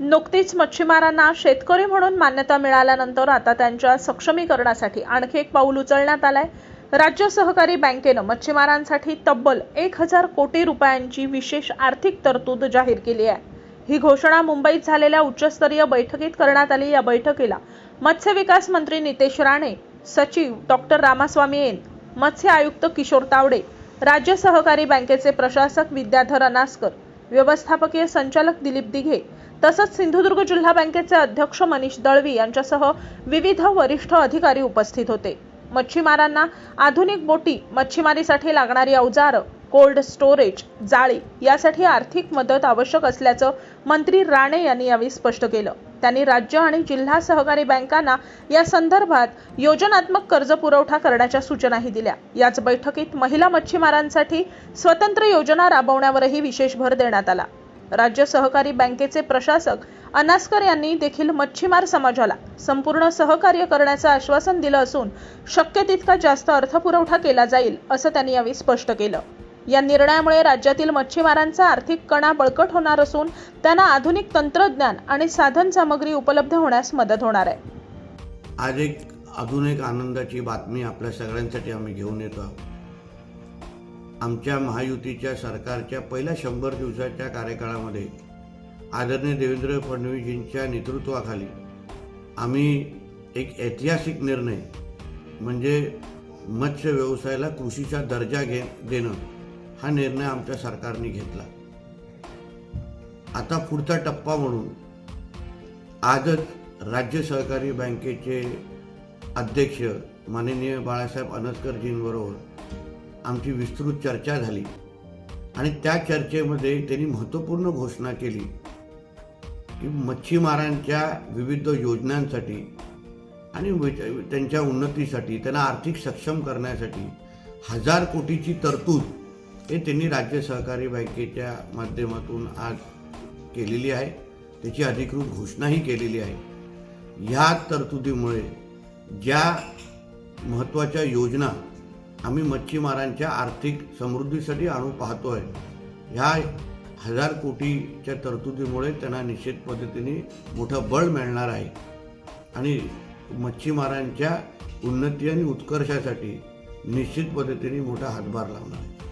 नुकतीच मच्छीमारांना शेतकरी म्हणून मान्यता मिळाल्यानंतर आता त्यांच्या सक्षमीकरणासाठी आणखी एक पाऊल उचलण्यात आलंय. राज्य सहकारी बँकेनं मच्छीमारांसाठी तब्बल एक हजार कोटी रुपयांची विशेष आर्थिक तरतूद जाहीर केली आहे. ही घोषणा मुंबईत झालेल्या उच्चस्तरीय बैठकीत करण्यात आली. या बैठकीला मत्स्य विकास मंत्री नितेश राणे सचिव डॉक्टर रामास्वामी एन मत्स्य आयुक्त किशोर तावडे राज्य सहकारी बँकेचे प्रशासक विद्याधर अनास्कर व्यवस्थापकीय संचालक दिलीप दिघे तसंच सिंधुदुर्ग जिल्हा बँकेचे अध्यक्ष मनीष दळवी यांच्यासह विविध वरिष्ठ अधिकारी उपस्थित होते. मच्छीमारांना आधुनिक बोटी मच्छीमारीसाठी लागणारी अवजारं कोल्ड स्टोरेज जाळी यासाठी आर्थिक मदत आवश्यक असल्याचं मंत्री राणे यांनी यावेळी स्पष्ट केलं. त्यांनी राज्य आणि जिल्हा सहकारी बँकांना या संदर्भात योजनात्मक कर्ज पुरवठा करण्याच्या सूचनाही दिल्या. याच बैठकीत महिला मच्छीमारांसाठी स्वतंत्र योजना राबवण्यावरही विशेष भर देण्यात आला. राज्य सहकारी बँकेचे प्रशासक अनास्कर यांनी देखील मच्छीमार समाजाला संपूर्ण सहकार्य करण्याचं आश्वासन दिलं असून शक्य तितका जास्त अर्थपुरवठा केला जाईल असं त्यांनी यावेळी स्पष्ट केलं. या निर्णयामुळे राज्यातील मच्छीमारांचा आर्थिक कणा बळकट होणार असून त्यांना आधुनिक तंत्रज्ञान आणि साधन सामग्री उपलब्ध होण्यास मदत होणार आहे. आज एक अजून एक आनंदाची बातमी आपल्या सगळ्यांसाठी आम्ही घेऊन येतो आहोत. आमच्या महायुतीच्या सरकारच्या पहिल्या शंभर दिवसाच्या कार्यकाळामध्ये आदरणीय देवेंद्र फडणवीसजींच्या नेतृत्वाखाली आम्ही एक ऐतिहासिक निर्णय म्हणजे मत्स्य व्यवसायाला कृषीचा दर्जा घे देणं हा निर्णय आमच्या सरकारने घेतला. आता पुढचा टप्पा म्हणून आजच राज्य सहकारी बँकेचे अध्यक्ष माननीय बाळासाहेब अनसकरजींबरोबर आमची विस्तृत चर्चा झाली. आणि त्या चर्चेमध्ये त्यांनी महत्त्वपूर्ण घोषणा केली की मच्छीमारांच्या विविध योजनांसाठी आणि त्यांच्या उन्नतीसाठी त्यांना आर्थिक सक्षम करण्यासाठी हजार कोटीची तरतूद हे त्यांनी राज्य सहकारी बँकेच्या माध्यमातून आज केलेली आहे. त्याची अधिकृत घोषणाही केलेली आहे. ह्या तरतुदीमुळे ज्या महत्त्वाच्या योजना आम्ही मच्छीमारांच्या आर्थिक समृद्धीसाठी आणू पाहतो आहे ह्या हजार कोटीच्या तरतुदीमुळे त्यांना निश्चित पद्धतीने मोठं बळ मिळणार आहे. आणि मच्छीमारांच्या उन्नती आणि उत्कर्षासाठी निश्चित पद्धतीने मोठा हातभार लावणार आहे.